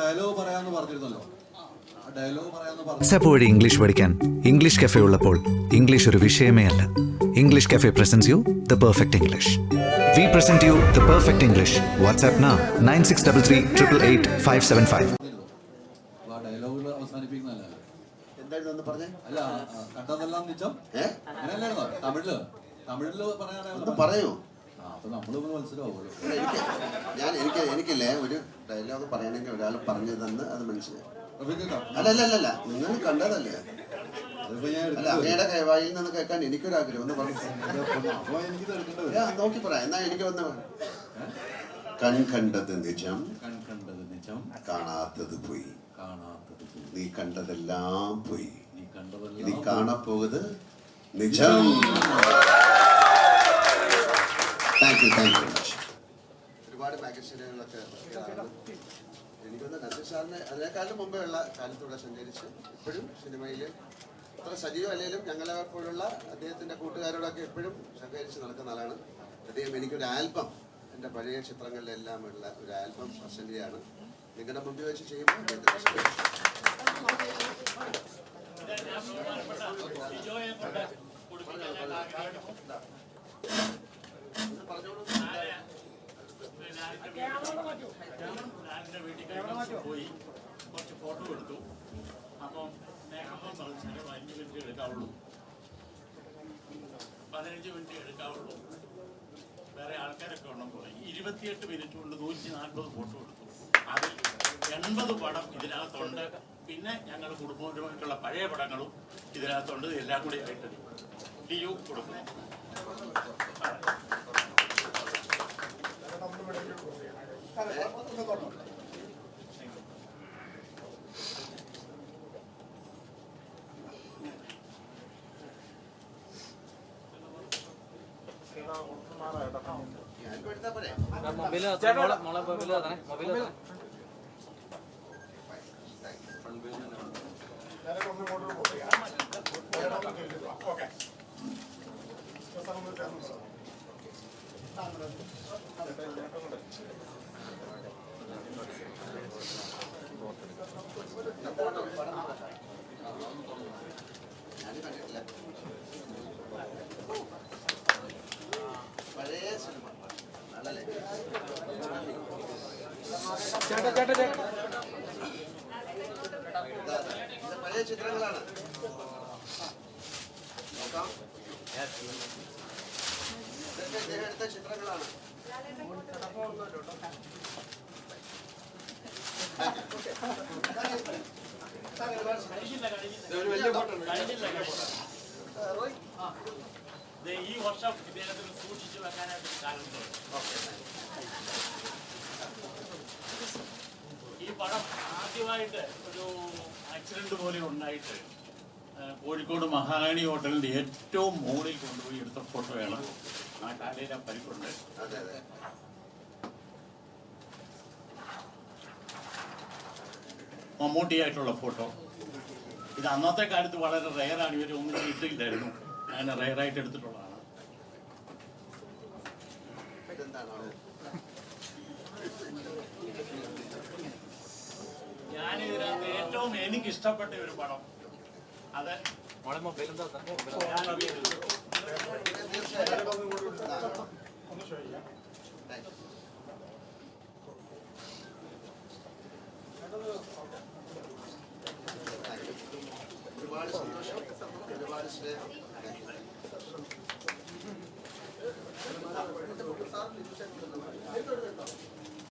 Dialogue പറയാന്ന് പറഞ്ഞിരുന്നല്ലോ. WhatsApp വഴി ഇംഗ്ലീഷ് പഠിക്കാൻ ഇംഗ്ലീഷ് കഫേ ഉള്ളപ്പോൾ ഇംഗ്ലീഷ് ഒരു വിഷയമേ അല്ല. English cafe presents you the perfect English we present you the perfect English WhatsApp നാ nine six double three triple eight five seven five പറയൂ. ഞാൻ എനിക്ക് എനിക്കില്ലേ ഒരു ഡയലോഗ് പറയണമെങ്കിൽ ഒരാൾ പറഞ്ഞു തന്ന് അത് മനസ്സിലായി. അല്ല അല്ല അല്ല നിങ്ങൾ കണ്ടതല്ലേ? അല്ല. അങ്ങയുടെ കൈവായിൽ നിന്ന് കേൾക്കാൻ എനിക്കൊരാഗ്രഹം. ഒന്ന് പറഞ്ഞു നോക്കി പറ. എന്നാ എനിക്ക് വന്ന കൺ കണ്ടത് നിജം. കാണാത്തത് പോയി. കാണാത്തത് പോയി. നീ കണ്ടതെല്ലാം പോയി. നീ കാണാൻ പോകുന്നത് കാണപ്പോകുത് നിജം thank you thank you much മാഗസീനുകളൊക്കെ എനിക്കൊന്ന് നസീർ സാറിന് അതിനേക്കാളും മുമ്പേ ഉള്ള കാലത്തൂടെ സഞ്ചരിച്ച് ഇപ്പോഴും സിനിമയിൽ അത്ര സജീവം അല്ലെങ്കിലും ഞങ്ങളെ പോലുള്ള അദ്ദേഹത്തിന്റെ കൂട്ടുകാരോടൊക്കെ എപ്പോഴും സഹകരിച്ച് നടക്കുന്ന ആളാണ്. അദ്ദേഹം എനിക്കൊരു ആൽബം എന്റെ പഴയ ചിത്രങ്ങളിലെല്ലാം ഉള്ള ഒരു ആൽബം പ്രസന്റ് ചെയ്യാണ്. നിങ്ങളുടെ മുമ്പിൽ വെച്ച് ചെയ്യുമ്പോൾ ഞാനെന്റെ വീട്ടിൽ കഴിഞ്ഞ പോയി കുറച്ച് ഫോട്ടോ എടുത്തു അപ്പം നേഹമ്മ പറഞ്ഞാൽ പതിനഞ്ച് മിനിറ്റ് എടുക്കാവുള്ളൂ പതിനഞ്ച് മിനിറ്റ് എടുക്കാവുള്ളൂ വേറെ ആൾക്കാരൊക്കെ ഉണ്ടെങ്കിൽ ഇരുപത്തിയെട്ട് മിനിറ്റ് കൊണ്ട് നൂറ്റി നാൽപ്പത് ഫോട്ടോ എടുത്തു അതിൽ എൺപത് പടം ഇതിനകത്തുണ്ട് പിന്നെ ഞങ്ങൾ കുടുംബപരമായിട്ടുള്ള പഴയ പടങ്ങളും ഇതിനകത്തുണ്ട് എല്ലാം കൂടി ആയിട്ട് ലിയു കൊടുക്കുന്നു മൊബൈൽ മൊബൈൽ മൊബൈൽ തന്നെ ഞാൻ കണ്ടിട്ടില്ല പഴയ സിനിമ നല്ലല്ലേ ഇതാ, ഇതാ. ഇത് പഴയ ചിത്രങ്ങളാണ് നോക്കാം ഇതൊക്കെ ഇദ്ദേഹം എടുത്ത ചിത്രങ്ങളാണ് ദേ ഈ വർഷം ഇദ്ദേഹത്തിന് സൂക്ഷിച്ചു വെക്കാനായിട്ട് ഒരു കാരണമുണ്ട് പടം ആദ്യമായിട്ട് ഒരു ആക്സിഡന്റ് പോലെ ഉണ്ടായിട്ട് കോഴിക്കോട് മഹാറാണി ഹോട്ടലിന്റെ ഏറ്റവും മുകളിൽ കൊണ്ടുപോയി എടുത്ത ഫോട്ടോയാണ് ആ കാലയിലെ പരിപ്പുണ്ട്. മമ്മൂട്ടിയായിട്ടുള്ള ഫോട്ടോ ഇത് അന്നത്തെ കാലത്ത് വളരെ റെയറാണ് ഇവർ ഒന്നും ചെയ്തില്ലായിരുന്നു ഞാൻ റെയറായിട്ട് എടുത്തിട്ടുള്ളതാണ്. ഏറ്റവും എനിക്ക് ഇഷ്ടപ്പെട്ട ഒരു പടം അത്. ഒരുപാട് സന്തോഷം ഒരുപാട് സ്നേഹം.